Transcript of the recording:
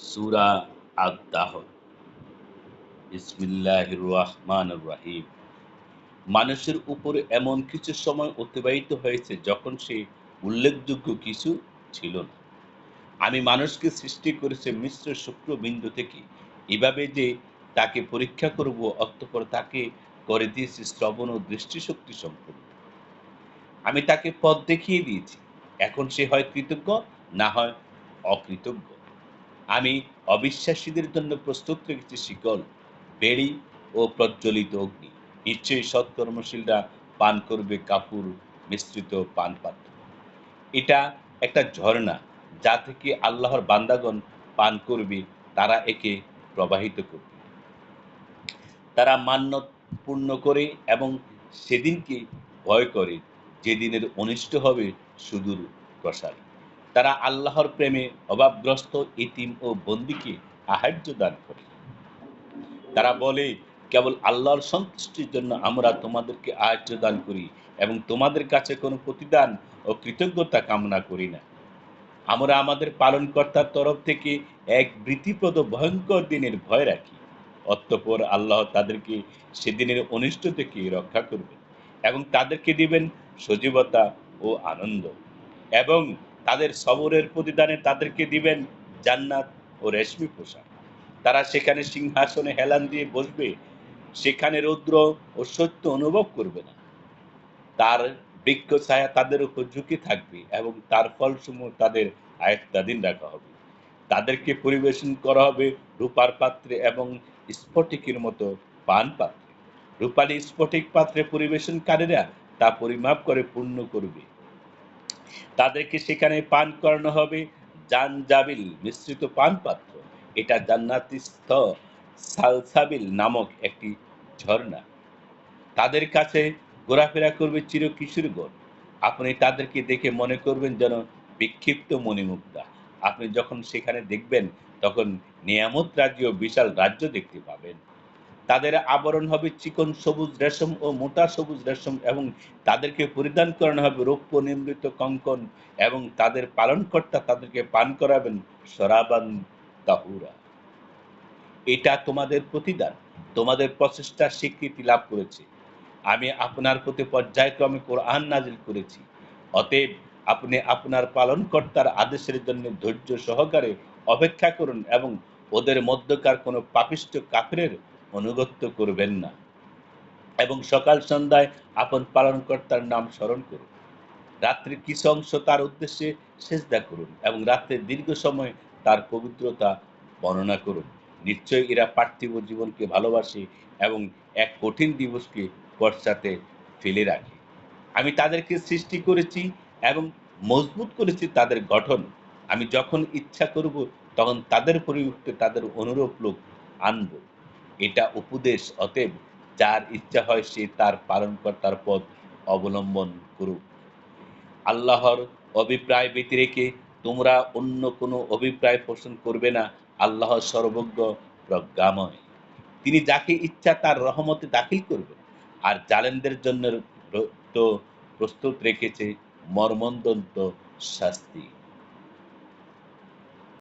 সুরা আদাহ ইসমিল্লাহ রহমান রাহিম মানুষের উপর এমন কিছু সময় অতিবাহিত হয়েছে যখন সে উল্লেখযোগ্য কিছু ছিল না। আমি মানুষকে সৃষ্টি করেছে মিশ্র শুক্রবিন্দু থেকে। এভাবে যে তাকে পরীক্ষা করব, অতঃপর তাকে করে দিয়েছি শ্রবণ ও দৃষ্টিশক্তি সম্পূর্ণ। আমি তাকে পথ দেখিয়ে দিয়েছি। এখন সে হয় কৃতজ্ঞ, না হয় অকৃতজ্ঞ। আমি অবিশ্বাসীদের জন্য প্রস্তুত রেখেছি শিকল, বেড়ি ও প্রজ্বলিত অগ্নি। নিশ্চয়ই সৎকর্মশীলরা পান করবে কাপুর মিশ্রিত পান পাত্র এটা একটা ঝর্ণা যা থেকে আল্লাহর বান্দাগণ পান করবে, তারা একে প্রবাহিত করবে। তারা মান্য পূর্ণ করে এবং সেদিনকে ভয় করে, যেদিনের অনিষ্ট হবে সুদূর প্রসার। তারা আল্লাহর প্রেমে অভাবগ্রস্ত ইতিম ও বন্দিকে আহার্য দান করে। তারা বলে, কেবল আল্লাহর সন্তুষ্টির জন্য আমরা তোমাদেরকে আহার্য দান করি এবং তোমাদের কাছে কোনো প্রতিদান ও কৃতজ্ঞতা কামনা করি না। আমরা আমাদের পালনকর্তার তরফ থেকে এক বৃত্তিপ্রদ ভয়ঙ্কর দিনের ভয় রাখি। অতঃপর আল্লাহ তাদেরকে সেদিনের অনিষ্ট থেকে রক্ষা করবেন এবং তাদেরকে দিবেন সজীবতা ও আনন্দ এবং তাদের সবরের প্রতিদানে তাদেরকে দিবেন জান্নাত ও রেশমি পোশাক। তারা সেখানে সিংহাসনে হেলান দিয়ে বসবে, সেখানে রৌদ্র ও সত্য অনুভব করবে না। তার বৃক্ষ ছায়া তাদের উপর ঝুঁকে থাকবে এবং তার ফলসমূহ তাদের আয়ত্তাধীন রাখা হবে। তাদেরকে পরিবেশন করা হবে রূপার পাত্রে এবং স্ফটিকের মতো পান পাত্রে। রূপালী স্ফটিক পাত্রে পরিবেশনকারীরা তা পরিমাপ করে পূর্ণ করবে। তাদেরকে সেখানে পান করানো হবে। জানজাবিল, মিশ্রিত পান পাত্র এটা জান্নাতিস্থ সালসাবিল নামক একটি ঝর্ণা। তাদের কাছে ঘোরাফেরা করবে চির কিশোরগণ আপনি তাদেরকে দেখে মনে করবেন যেন বিক্ষিপ্ত মণিমুক্তা। আপনি যখন সেখানে দেখবেন, তখন নিয়ামত রাজ্য বিশাল রাজ্য দেখতে পাবেন। তাদের আবরণ হবে চিকন সবুজ রেশম ও মোটা সবুজ রেশম এবং তাদেরকে পরিধান করানো হবে রৌপ্য নিমৃত কঙ্কন এবং তাদের পালনকর্তা তাদেরকে পান করাবেন সরাবান তাহুরা। এটা তোমাদের প্রতিদান, তোমাদের প্রচেষ্টা স্বীকৃতি লাভ করেছে। আমি আপনার প্রতি পর্যায়ক্রমে কোরআন নাজিল করেছি। অতএব আপনি আপনার পালনকর্তার আদেশের জন্য ধৈর্য সহকারে অপেক্ষা করুন এবং ওদের মধ্যকার কোনো পাপিষ্ট কাফের অনুগত্য করবেন না। এবং সকাল সন্ধ্যায় আপন পালনকর্তার নাম স্মরণ করুন। রাত্রির কিছু অংশ তার উদ্দেশ্যে সেজদা করুন এবং রাত্রের দীর্ঘ সময় তার পবিত্রতা বর্ণনা করুন। নিশ্চয়ই এরা পার্থিব জীবনকে ভালোবাসে এবং এক কঠিন দিবসকে পশ্চাতে ফেলে রাখে। আমি তাদেরকে সৃষ্টি করেছি এবং মজবুত করেছি তাদের গঠন। আমি যখন ইচ্ছা করব, তখন তাদের পরিবর্তে তাদের অনুরূপ লোক আনব। এটা উপদেশ, অতএব যার ইচ্ছা হয় সে তার পালনকর্তার পথ অবলম্বন করুক। আল্লাহর অভিপ্রায় ব্যতি রেখে তোমরা অন্য কোনো অভিপ্রায় পোষণ করবে না, আল্লাহ সর্বজ্ঞ প্রজ্ঞাময়। তিনি যাকে ইচ্ছা তার রহমতে দাখিল করবে, আর জালেনদের জন্য তো প্রস্তুত রেখেছে মর্মন্দন্ত শাস্তি।